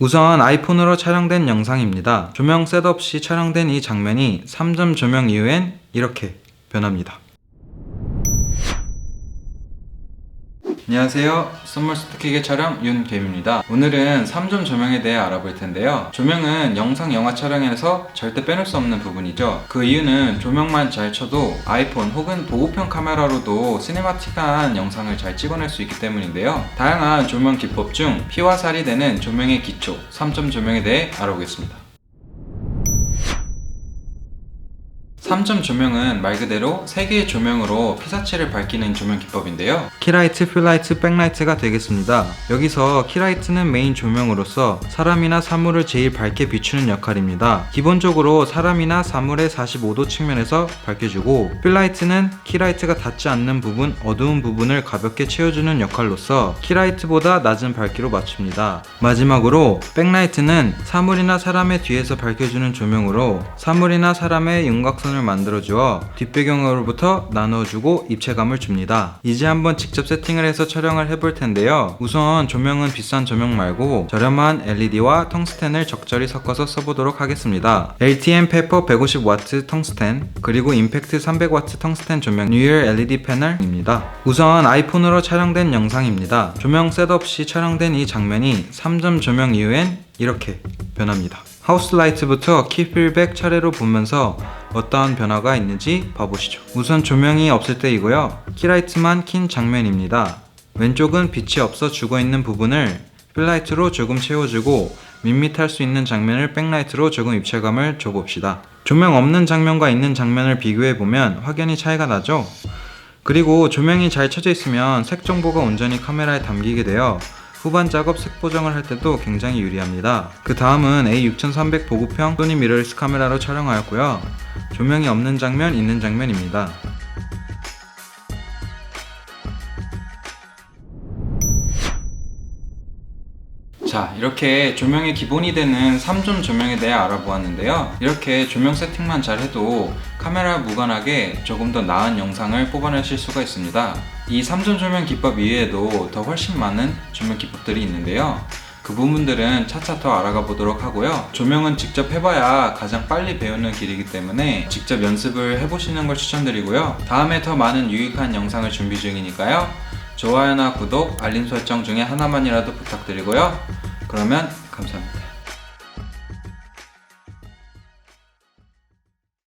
우선 아이폰으로 촬영된 영상입니다. 조명 시 촬영된 이 장면이 3점 조명 이후엔 이렇게 변합니다. 안녕하세요. 선물 스티킥의 촬영 윤개입니다. 오늘은 3점 조명에 대해 알아볼 텐데요. 조명은 영상, 영화 촬영에서 절대 빼놓을 수 없는 부분이죠. 그 이유는 조명만 잘 쳐도 아이폰 혹은 보급형 카메라로도 시네마틱한 영상을 잘 찍어낼 수 있기 때문인데요. 다양한 조명 기법 중 피와 살이 되는 조명의 기초, 3점 조명에 대해 알아보겠습니다. 3점 조명은 말 그대로 3개의 조명으로 피사체를 밝히는 조명 기법인데요. 키라이트, 필라이트, 백라이트가 되겠습니다. 여기서 키라이트는 메인 조명으로서 사람이나 사물을 제일 밝게 비추는 역할입니다. 기본적으로 사람이나 사물의 45도 측면에서 밝혀주고 필라이트는 키라이트가 닿지 않는 부분, 어두운 부분을 가볍게 채워주는 역할로서 키라이트보다 낮은 밝기로 맞춥니다. 마지막으로 백라이트는 사물이나 사람의 뒤에서 밝혀주는 조명으로 사물이나 사람의 윤곽선을 만들어 주어 뒷배경으로부터 나눠주고 입체감을 줍니다. 이제 한번 직접 세팅을 해서 촬영을 해볼 텐데요. 우선 조명은 비싼 조명 말고 저렴한 LED와 텅스텐을 적절히 섞어서 써보도록 하겠습니다. LTM 페퍼 150W 텅스텐 그리고 임팩트 300W 텅스텐 조명 뉴얼 LED 패널입니다. 우선 아이폰으로 촬영된 영상입니다. 조명 시 촬영된 이 장면이 3점 조명 이후엔 이렇게 변합니다. 하우스 라이트부터 키필백 차례로 보면서 어떠한 변화가 있는지 봐보시죠. 우선 조명이 없을 때이고요. 키라이트만 킨 장면입니다. 왼쪽은 빛이 없어 죽어 있는 부분을 필라이트로 조금 채워주고 밋밋할 수 있는 장면을 백라이트로 조금 입체감을 줘봅시다. 조명 없는 장면과 있는 장면을 비교해 보면 확연히 차이가 나죠? 그리고 조명이 잘 쳐져 있으면 색 정보가 온전히 카메라에 담기게 되어 후반 작업 색 보정을 할 때도 굉장히 유리합니다. 그 다음은 A6300 보급형 소니 미러리스 카메라로 촬영하였고요. 조명이 없는 장면, 있는 장면입니다. 자, 이렇게 조명의 기본이 되는 3점 조명에 대해 알아보았는데요. 이렇게 조명 세팅만 잘 해도 카메라 무관하게 조금 더 나은 영상을 뽑아내실 수가 있습니다. 이 3점 조명 기법 이외에도 더 훨씬 많은 조명 기법들이 있는데요. 그 부분들은 차차 더 알아가 보도록 하고요. 조명은 직접 해봐야 가장 빨리 배우는 길이기 때문에 직접 연습을 해보시는 걸 추천드리고요. 다음에 더 많은 유익한 영상을 준비 중이니까요. 좋아요나 구독, 알림 설정 중에 하나만이라도 부탁드리고요. 그러면 감사합니다.